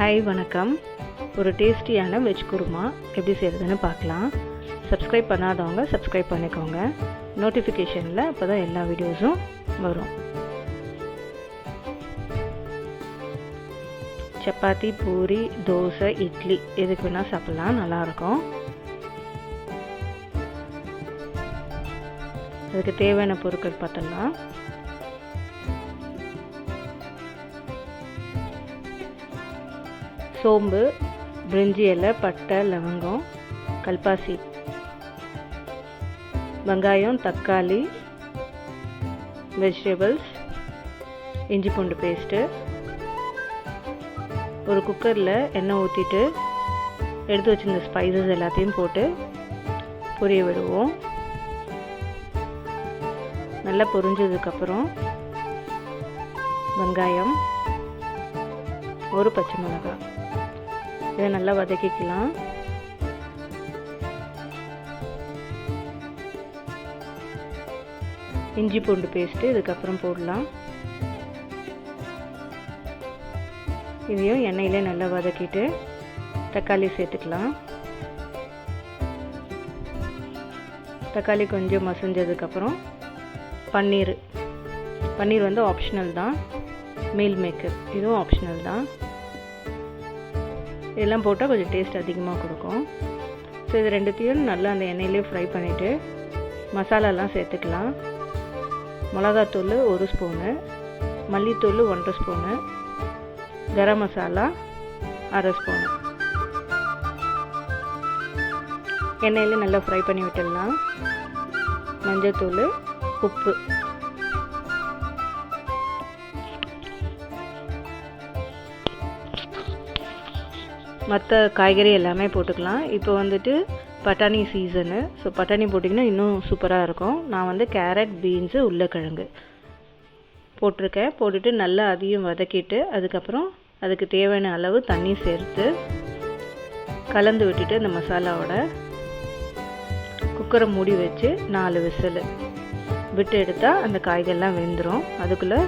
Hi வணக்கம். ஒரு டேஸ்டியான வெஜ் குருமா. எப்படி செய்கிறதுன்னு பார்க்கலாம். சப்ஸ்கிரைப் பண்ணாதவங்க சப்ஸ்கிரைப் பண்ணிக்கோங்க. நோட்டிஃபிகேஷனில் அப்போ தான் எல்லா வீடியோஸும் வரும். சப்பாத்தி பூரி தோசை இட்லி. எதுக்கு வேணால் சாப்பிட்லாம். நல்லாயிருக்கும். அதுக்கு தேவையான பொருட்கள் பார்த்தலாம் சோம்பு பிரிஞ்சி இலை பட்டை லவங்கம் கல்பாசி வெங்காயம் தக்காளி வெஜிடபிள்ஸ் இஞ்சி பூண்டு பேஸ்ட்டு ஒரு குக்கரில் எண்ணெய் ஊற்றிட்டு எடுத்து வச்சிருந்த ஸ்பைசஸ் எல்லாத்தையும் போட்டு பொரிய விடுவோம். நல்லா பொரிஞ்சதுக்கப்புறம் வெங்காயம் ஒரு பச்சை மிளகாய். இதை நல்லா வதக்கிக்கலாம். இஞ்சி பூண்டு பேஸ்ட்டு இதுக்கப்புறம் போடலாம். இதையும் எண்ணெயில் நல்லா வதக்கிட்டு தக்காளி சேர்த்துக்கலாம். தக்காளி கொஞ்சம் மசிஞ்சதுக்கப்புறம் பன்னீர். பன்னீர் வந்து ஆப்ஷனல் தான். மீல் மேக்கர் இதுவும் ஆப்ஷனல் தான். இதெல்லாம் போட்டால் கொஞ்சம் டேஸ்ட் அதிகமாக கொடுக்கும். ஸோ இது ரெண்டுத்தையும் நல்லா அந்த எண்ணெயிலே ஃப்ரை பண்ணிவிட்டு மசாலாலாம் சேர்த்துக்கலாம். மிளகாத்தூள் ஒரு ஸ்பூனு மல்லித்தூள் ஒன்றரை ஸ்பூனு கரம் மசாலா அரை ஸ்பூனு எண்ணெயில் நல்லா ஃப்ரை பண்ணி விட்டுடலாம். மஞ்சத்தூள் உப்பு. மற்ற காய்கறி எல்லாமே போட்டுக்கலாம். இப்போ வந்துட்டு பட்டாணி சீசனு ஸோ பட்டாணி போட்டிங்கன்னா இன்னும் சூப்பராக இருக்கும். நான் வந்து கேரட் பீன்ஸு உருளைக்கிழங்கு போட்டிருக்கேன். போட்டுட்டு நல்லா அதையும் வதக்கிட்டு அதுக்கப்புறம் அதுக்கு தேவையான அளவு தண்ணி சேர்த்து கலந்து விட்டுட்டு இந்த மசாலாவோட குக்கரை மூடி வச்சு நாலு விசில் விட்டு எடுத்தால் அந்த காய்கறிலாம் வெந்துடும் அதுக்குள்ளே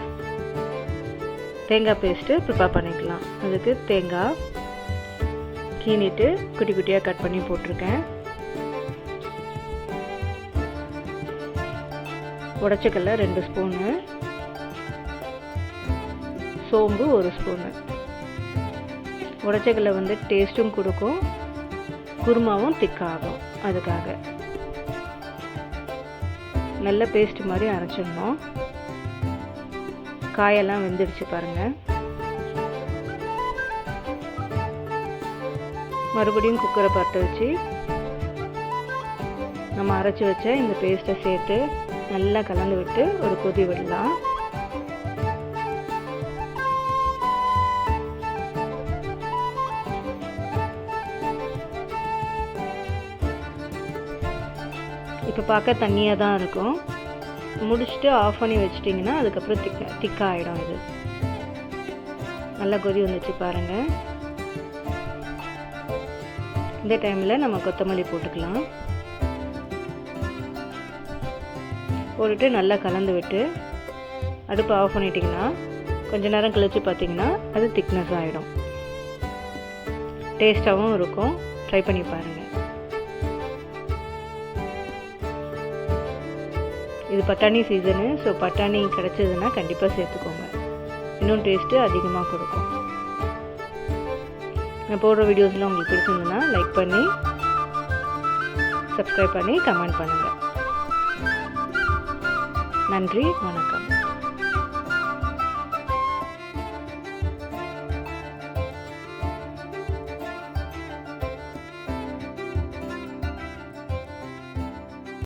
தேங்காய் பேஸ்ட்டு ப்ரிப்பேர் பண்ணிக்கலாம். அதுக்கு தேங்காய் கீனிட்டு குட்டி குட்டியாக கட் பண்ணி போட்டிருக்கேன். உடச்சக்கல்ல ரெண்டு ஸ்பூனு. சோம்பு ஒரு ஸ்பூனு. உடச்சக்கல்ல வந்து டேஸ்ட்டும் கொடுக்கும். குருமாவும் திக்காகும் அதுக்காக. நல்ல பேஸ்ட் மாதிரி அரைச்சிடணும். காயெல்லாம் வெந்துடுச்சு பாருங்கள் மறுபடியும் குக்கரை பற்ற வச்சு நம்ம அரைச்சி வச்ச இந்த பேஸ்ட்டை சேர்த்து நல்லா கலந்து விட்டு ஒரு கொதி விடலாம். இப்போ பார்க்க தண்ணியாக தான் இருக்கும். முடிச்சுட்டு ஆஃப் பண்ணி வச்சிட்டிங்கன்னா அதுக்கப்புறம் திக்க திக்காகிடும் இது நல்லா கொதி வந்துச்சு பாருங்கள் இந்த டைமில் நம்ம கொத்தமல்லி போட்டுக்கலாம். போட்டுட்டு நல்லா கலந்து விட்டு அடுப்பு ஆஃப் பண்ணிட்டிங்கன்னா கொஞ்ச நேரம் கழித்து பார்த்தீங்கன்னா அது திக்னஸ் ஆகிடும் டேஸ்ட்டாகவும் இருக்கும். ட்ரை பண்ணி பாருங்கள் இது பட்டாணி சீசனு ஸோ பட்டாணி கிடச்சதுன்னா கண்டிப்பாக சேர்த்துக்கோங்க. இன்னும் டேஸ்ட்டு அதிகமாக கொடுக்கும். நான் போடுற வீடியோஸ்லாம் உங்களுக்கு பிடிச்சிருந்ததுன்னா லைக் பண்ணி சப்ஸ்கிரைப் பண்ணி கமெண்ட் பண்ணுங்கள் நன்றி வணக்கம்.